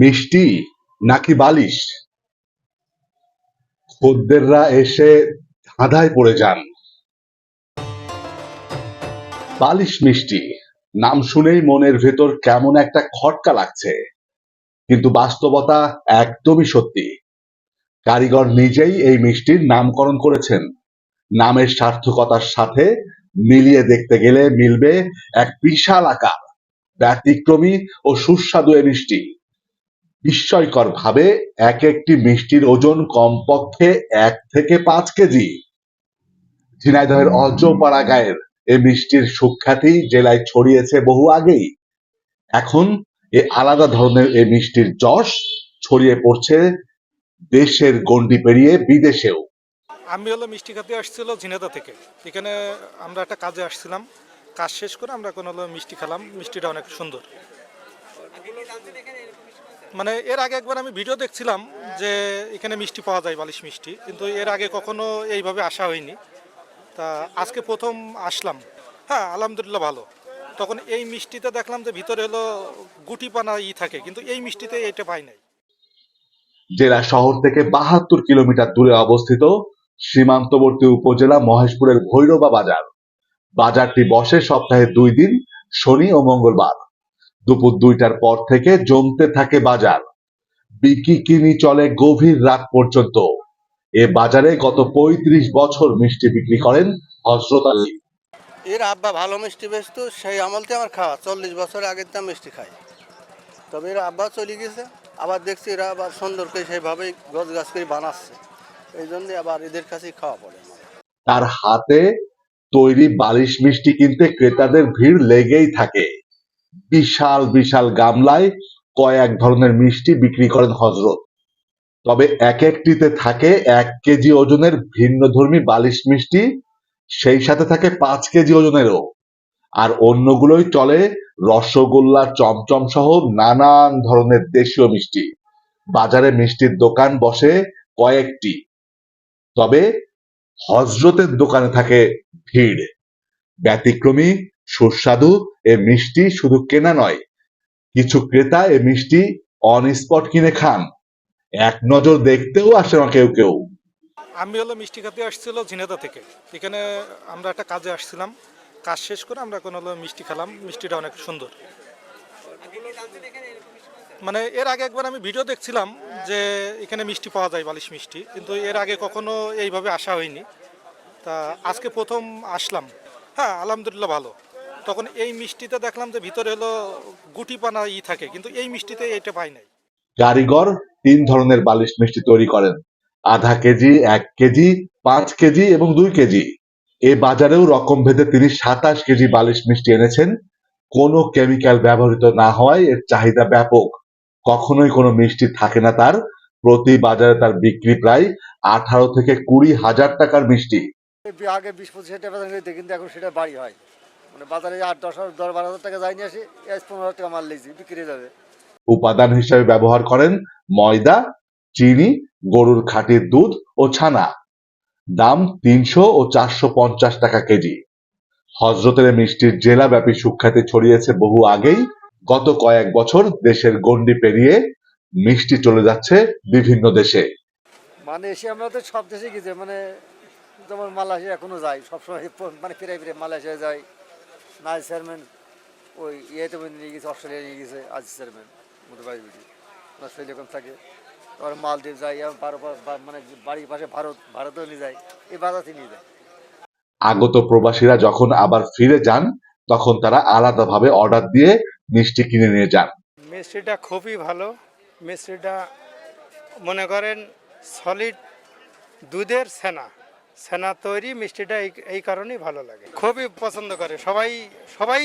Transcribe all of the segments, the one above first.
মিষ্টি নাকি বালিশ? খদ্দেররা এসে ধাঁধায় পড়ে যান। বালিশ মিষ্টি, নাম শুনেই মনের ভেতর কেমন একটা খটকা লাগছে। কিন্তু বাস্তবতা একদমই সত্যি। কারিগর নিজেই এই মিষ্টির নামকরণ করেছেন। নামের সার্থকতার সাথে মিলিয়ে দেখতে গেলে মিলবে এক বিশাল আকার, ব্যতিক্রমী ও সুস্বাদু এ মিষ্টি। বিস্ময়কর ভাবে এক একটি মিষ্টির ওজন কমপক্ষে এক থেকে পাঁচ কেজি। ঝিনাইদহের অজপাড়া গায়ের এ মিষ্টির সুখ্যাতি জেলায় ছড়িয়েছে বহু আগেই। এখন এ আলাদা ধরনের এ মিষ্টির যশ ছড়িয়ে পড়ছে দেশের গণ্ডি পেরিয়ে বিদেশেও। আমি হলো মিষ্টি খাতে আসছিল ঝিনেদা থেকে। এখানে আমরা একটা কাজে আসছিলাম। কাজ শেষ করে আমরা কোনো হলো মিষ্টি খেলাম। মিষ্টিটা অনেক সুন্দর। মানে এর আগে একবার আমি ভিডিও দেখছিলাম যে এখানে মিষ্টি পাওয়া যায় বালিশ মিষ্টি, কিন্তু এর আগে কখনো এইভাবে আসা হয়নি। তা আজকে প্রথম আসলাম। হ্যাঁ আলহামদুলিল্লাহ ভালো। তখন এই মিষ্টিতে দেখলাম যে ভিতরে হলো গুটি পানা ই থাকে, কিন্তু এই মিষ্টিতে এটা পাই নাই। জেলা শহর থেকে বাহাত্তর কিলোমিটার দূরে অবস্থিত সীমান্তবর্তী উপজেলা মহেশপুরের ভৈরবা বাজার। বাজারটি বসে সপ্তাহে দুই দিন, শনি ও মঙ্গলবার। দুপুর দুইটার পর থেকে জমতে থাকে বাজার। বিকি কিনি চলে গভীর রাত পর্যন্ত। এ বাজারে গত পঁয়ত্রিশ বছর মিষ্টি বিক্রি করেন হজরত আলী। এর আব্বা ভালো মিষ্টি বেচত সেই আমলতে আমার খাওয়া। চল্লিশ বছর আগের দাম মিষ্টি খাই। তবে এর আব্বা চলে গেছে। আবার দেখছি এরা আবার সুন্দর করে সেইভাবেই গছ গাছ করে বানাচ্ছে। এই জন্য আবার এদের কাছেই খাওয়া পড়ে তার হাতে তৈরি বালিশ মিষ্টি কিনতে ক্রেতাদের ভিড় লেগেই থাকে। বিশাল বিশাল গামলায় কয়েক ধরনের মিষ্টি বিক্রি করেন হজরত। তবে এক একটিতে থাকে এক কেজি ওজনের ভিন্নধর্মী বালিশ মিষ্টি, সেই সাথে থাকে পাঁচ কেজি ওজনেরও। আর অন্যগুলোই চলে রসগোল্লা, চমচম সহ নানান ধরনের দেশীয় মিষ্টি। বাজারে মিষ্টির দোকান বসে কয়েকটি। তবে হজরতের দোকানে থাকে ভিড়। ব্যতিক্রমী সুস্বাদু এ মিষ্টি শুধু কেনা নয়। কিছু ক্রেতা এ মিষ্টি অন স্পট কিনে খান। এক নজর দেখতেও আসে না কেউ কেউ। আমি হলো মিষ্টি খাতে আসছিল ঝিনেদা থেকে। এখানে আমরা একটা কাজে আসছিলাম। কাজ শেষ করে আমরা কোনো মিষ্টি খেলাম। মিষ্টিটা অনেক সুন্দর। মানে এর আগে একবার আমি ভিডিও দেখছিলাম যে এখানে মিষ্টি পাওয়া যায় বালিশ মিষ্টি। কিন্তু এর আগে কখনো এইভাবে আসা হয়নি। তা আজকে প্রথম আসলাম। হ্যাঁ আলহামদুলিল্লাহ ভালো। তখন এই মিষ্টিতে দেখলাম যে ভিতরে হলো গুটি পানা ই থাকে কিন্তু এই মিষ্টিতে এটা পাই নাই। কারিগর তিন ধরনের বালিশ মিষ্টি তৈরি করেন। আধা কেজি এক কেজি পাঁচ কেজি এবং দুই কেজি। এ বাজারেও রকম ভেদে তিনি সাতাশ কেজি বালিশ মিষ্টি এনেছেন। কোনো কেমিক্যাল ব্যবহৃত না হওয়ায় এর চাহিদা ব্যাপক। কখনোই কোনো মিষ্টি থাকে না তার। প্রতি বাজারে তার বিক্রি প্রায় আঠারো থেকে কুড়ি হাজার টাকার মিষ্টি। আগে বিশ পঁচিশ হাজার টাকা কিন্তু এখন সেটা বাড়ি হয়। মানে বাজারে আট দশ হাজার দশ বারো হাজার টাকা যাই নিয়ে আসি পনেরো হাজার টাকা মাল লেগেছি বিক্রি যাবে। উপাদান হিসেবে ব্যবহার করেন ময়দা চিনি গরুর খাঁটির দুধ ও ছানা। দাম তিনশো ও চারশো পঞ্চাশ টাকা কেজি। হজরতের মিষ্টির জেলাব্যাপী সুখ্যাতি ছড়িয়েছে বহু আগেই। গত কয়েক বছর দেশের গণ্ডি পেরিয়ে মিষ্টি চলে যাচ্ছে বিভিন্ন দেশে। মানে এসে আমরা তো সব দেশে গেছি মানে যেমন মালয়েশিয়া এখনও যাই সবসময় মানে ফিরে ফিরে মালয়েশিয়া যাই নাই চেয়ারম্যান ওই ইয়েতে নিয়ে গেছে অস্ট্রেলিয়া নিয়ে গেছে আজ চেয়ারম্যান মোটর বাড়ি। বিটি থাকে তারপর মালদ্বীপ যাই এবং মানে বাড়ির পাশে ভারত ভারতেও নিয়ে যায় এই বাজাতে নিয়ে যায়। আগত প্রবাসীরা যখন আবার ফিরে যান তখন তারা আলাদাভাবে অর্ডার দিয়ে মিষ্টি কিনে নিয়ে যান। মিষ্টিটা খুবই ভালো। মিষ্টিটা মনে করেন সলিড দুধের ছানা ছানা তৈরি মিষ্টিটা এই কারণেই ভালো লাগে। খুবই পছন্দ করে। সবাই সবাই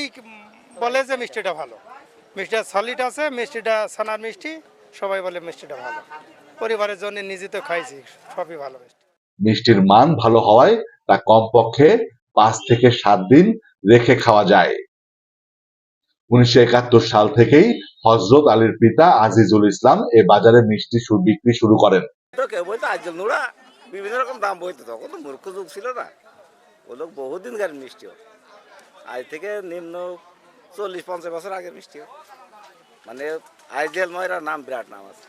বলে যে মিষ্টিটা ভালো। মিষ্টিটা সলিড আছে মিষ্টিটা ছানার মিষ্টি সবাই বলে মিষ্টিটা ভালো। পরিবারের জন্য নিজে তো খাইছি সবই ভালো মিষ্টি। মিষ্টির মান ভালো হওয়ায় তা কমপক্ষে পাঁচ থেকে সাত দিন রেখে খাওয়া যায়। উনিশশো একাত্তর সাল থেকেই হজরত আলীর পিতা আজিজুল ইসলাম এ বাজারে মিষ্টি বিক্রি শুরু করেন। বিভিন্ন রকম দাম বইতো, তখন তো মূর্খ যুগ ছিল না। ও লোক বহুদিন গাড়ি মিষ্টিও আজ থেকে নিম্ন চল্লিশ, পঞ্চাশ বছর আগের মিষ্টিও মানে আইজেল ময়রা নাম বিরাট নাম আছে।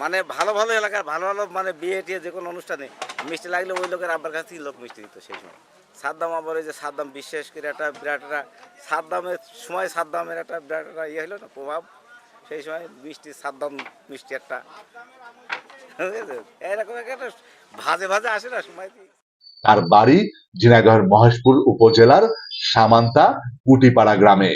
মানে ভালো ভালো এলাকার, ভালো ভালো মানে বিয়ে টিয়ে যে কোনো অনুষ্ঠানে মিষ্টি লাগলে ওই লোকের আব্বার কাছ থেকেই লোক মিষ্টি দিত সেই সময়। সাদ্দাম আবার ওই যে সাদ্দাম বিশ্বাস করে একটা বিরাট একটা সাদ্দামের সময় সাদ্দামের একটা বিরাট একটা ইয়ে হলো না প্রভাব। সেই সময় মিষ্টি সাদ্দাম, মিষ্টি একটা। এরকম একটা ভাজে ভাজে আসে না সময় তার বাড়ি জিনাগর মহেশপুর উপজেলার সামান্তা কুটিপাড়া গ্রামে।